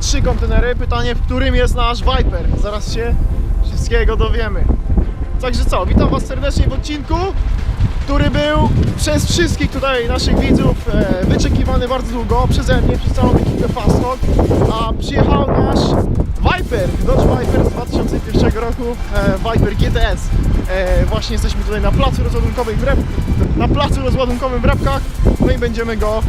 Trzy kontenery. Pytanie, w którym jest nasz Viper? Zaraz się wszystkiego dowiemy. Także co, witam Was serdecznie w odcinku, który był przez wszystkich tutaj naszych widzów e, wyczekiwany bardzo długo, przeze mnie, przez całą ekipę Fast Talk, a przyjechał nasz Viper, Dodge Viper z 2001 roku, e, Viper GTS. E, właśnie jesteśmy tutaj na placu rozładunkowym w Rep, na placu rozładunkowym w Repkach, no i będziemy go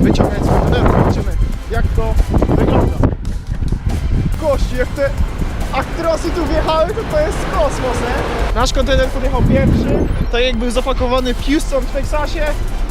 wyciągać z konteneru, zobaczymy jak to wygląda. Gości, jak te aktrosy tu wjechały, to to jest kosmos, nie? Nasz kontener podjechał pierwszy, tak jak był zapakowany w Houston w Teksasie,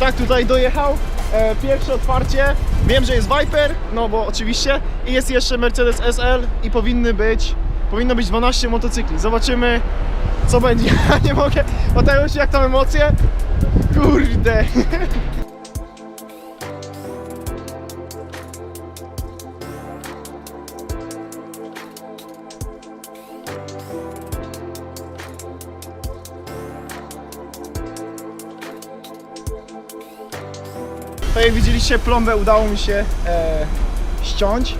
tak tutaj dojechał. E, pierwsze otwarcie, wiem, że jest Viper, no bo oczywiście, i jest jeszcze Mercedes SL i powinny być, powinno być 12 motocykli. Zobaczymy, co będzie. Ja nie mogę, Mateusz, jak tam emocje? Kurde. Widzieliście, plombę udało mi się e, ściąć.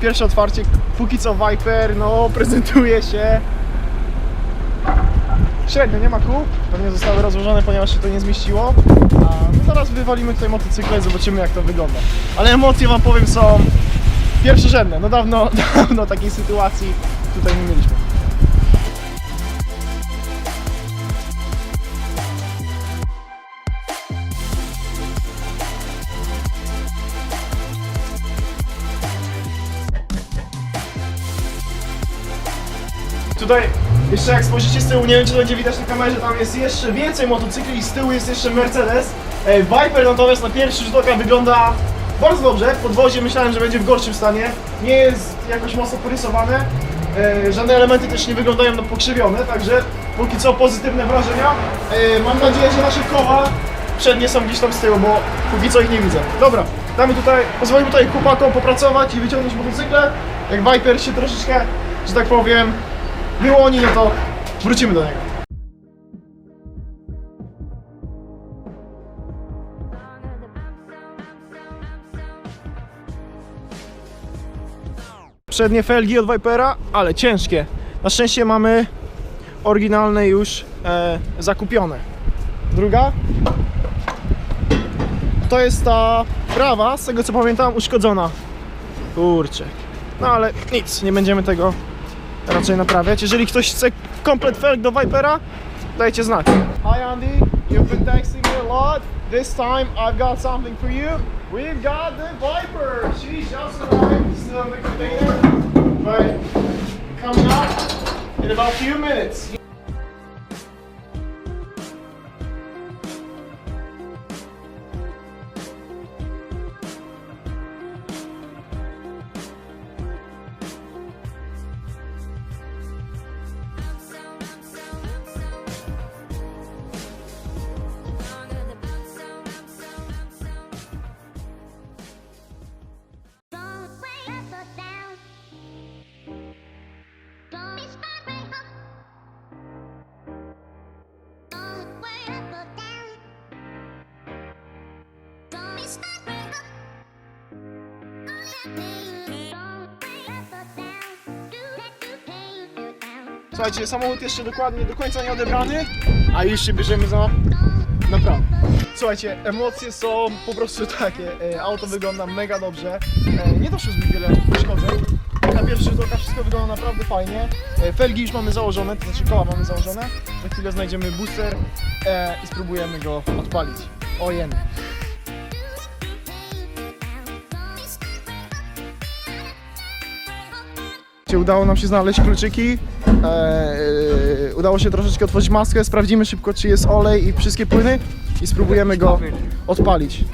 Pierwsze otwarcie, póki co Viper, no prezentuje się średnio, nie ma kół. Pewnie zostały rozłożone, ponieważ się to nie zmieściło. A my zaraz wywalimy tutaj motocykle i zobaczymy jak to wygląda. Ale emocje wam powiem są pierwszorzędne. No dawno, dawno takiej sytuacji tutaj nie mieliśmy. Tutaj jeszcze jak spojrzycie z tyłu, nie wiem czy to będzie widać na kamerze, tam jest jeszcze więcej motocykli i z tyłu jest jeszcze Mercedes. Viper natomiast na pierwszy rzut oka wygląda bardzo dobrze. Podwozie myślałem, że będzie w gorszym stanie. Nie jest jakoś mocno porysowane. Żadne elementy też nie wyglądają na pokrzywione, także póki co pozytywne wrażenia. Mam nadzieję, że nasze koła przednie są gdzieś tam z tyłu, bo póki co ich nie widzę. Dobra, damy tutaj, pozwolimy tutaj chłopakom popracować i wyciągnąć motocykle. Jak Viper się troszeczkę, że tak powiem, wyłoni, no to wrócimy do niego. Przednie felgi od Vipera, ale ciężkie. Na szczęście mamy oryginalne już e, zakupione. Druga to jest ta prawa, z tego co pamiętam, uszkodzona. Kurczę. No ale nic, nie będziemy tego raczej naprawiać. Jeżeli ktoś chce komplet felg do Vipera, dajcie znać. Hi Andy, you've been texting me a lot. This time I've got something for you. We've got the Viper. She's just arrived, still in the container, but coming up in about a few minutes. Słuchajcie, samochód jeszcze dokładnie do końca nie odebrany, a już się bierzemy za naprawdę. Słuchajcie, emocje są po prostu takie. E, Auto wygląda mega dobrze. E, Nie doszło zbyt wiele uszkodzeń. Na pierwszy rzut oka wszystko wygląda naprawdę fajnie. E, Felgi już mamy założone, to znaczy koła mamy założone. Za chwilę znajdziemy booster i spróbujemy go odpalić. Ojen. Udało nam się znaleźć kluczyki. E, e, udało się troszeczkę otworzyć maskę. Sprawdzimy szybko, czy jest olej i wszystkie płyny i spróbujemy go odpalić.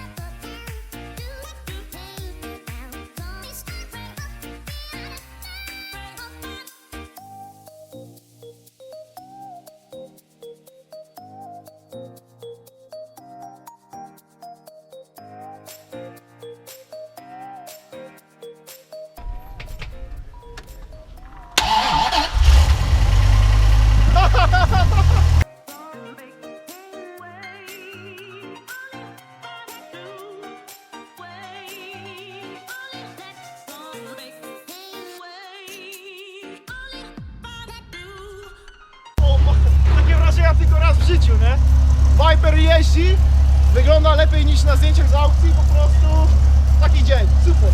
Tylko raz w życiu, nie? Viper jeździ, wygląda lepiej niż na zdjęciach z aukcji, po prostu taki dzień, super.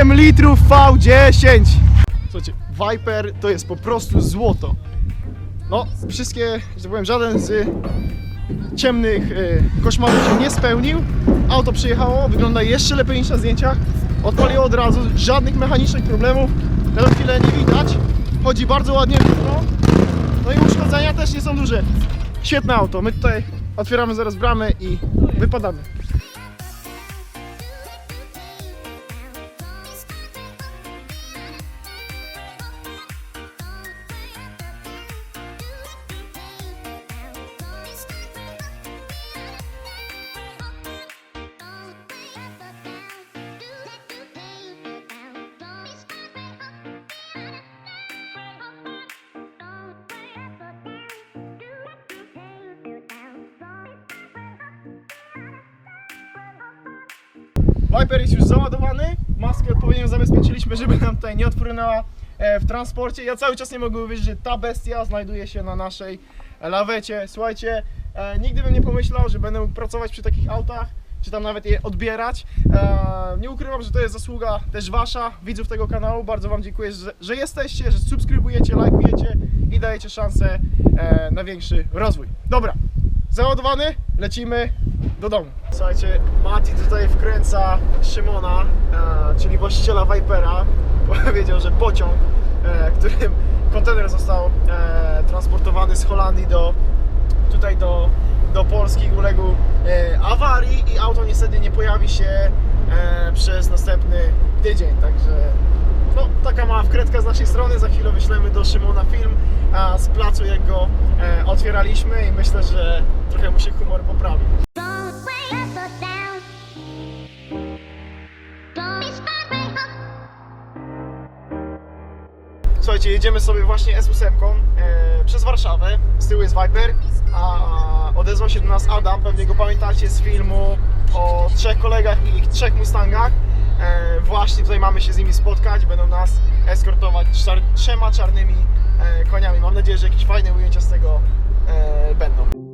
8 litrów V10! Słuchajcie, Viper to jest po prostu złoto. No, wszystkie, że tak powiem, żaden z ciemnych y, koszmarów się nie spełnił. Auto przyjechało, wygląda jeszcze lepiej niż na zdjęciach. Odpaliło od razu, żadnych mechanicznych problemów na chwilę nie widać. Chodzi bardzo ładnie no. no i uszkodzenia też nie są duże. Świetne auto, my tutaj otwieramy zaraz bramę i wypadamy. Viper jest już załadowany, maskę odpowiednio zabezpieczyliśmy, żeby nam tutaj nie odpłynęła e, w transporcie. Ja cały czas nie mogę uwierzyć, że ta bestia znajduje się na naszej lawecie. Słuchajcie, e, nigdy bym nie pomyślał, że będę mógł pracować przy takich autach, czy tam nawet je odbierać. E, nie ukrywam, że to jest zasługa też wasza, widzów tego kanału. Bardzo wam dziękuję, że, że jesteście, że subskrybujecie, lajkujecie i dajecie szansę e, na większy rozwój. Dobra, załadowany, lecimy do domu. Słuchajcie, Mati tutaj wkręca Szymona, e, czyli właściciela Vipera. Powiedział, że pociąg, e, którym kontener został e, transportowany z Holandii do tutaj do, do Polski uległ e, awarii i auto niestety nie pojawi się e, przez następny tydzień, także no, taka mała wkrętka z naszej strony, za chwilę wyślemy do Szymona film a, z placu jak go e, otwieraliśmy i myślę, że trochę mu się humor poprawi. Słuchajcie, jedziemy sobie właśnie S8 e, przez Warszawę, z tyłu jest Viper, a odezwał się do nas Adam, pewnie go pamiętacie z filmu o trzech kolegach i ich trzech Mustangach. E, właśnie tutaj mamy się z nimi spotkać, będą nas eskortować czar trzema czarnymi e, koniami. Mam nadzieję, że jakieś fajne ujęcia z tego e, będą.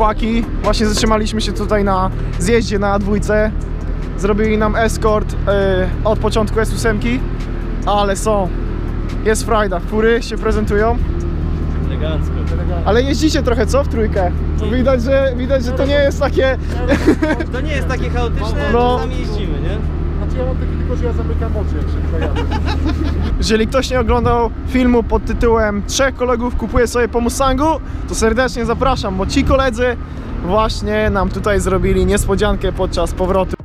Chłopaki, właśnie zatrzymaliśmy się tutaj na zjeździe na dwójce. Zrobili nam eskort e, od początku S8, ale są. Jest frajda, fury się prezentują. Elegancko. Ale jeździcie trochę, co w trójkę? Widać, że, widać, że to nie jest takie. To nie jest takie chaotyczne, No. czasami jeździmy, nie? Mam taki tylko, że ja zamykam oczy jak szybko. Jeżeli ktoś nie oglądał filmu pod tytułem Trzech kolegów kupuje sobie po Mustangu, to serdecznie zapraszam, bo ci koledzy właśnie nam tutaj zrobili niespodziankę podczas powrotu.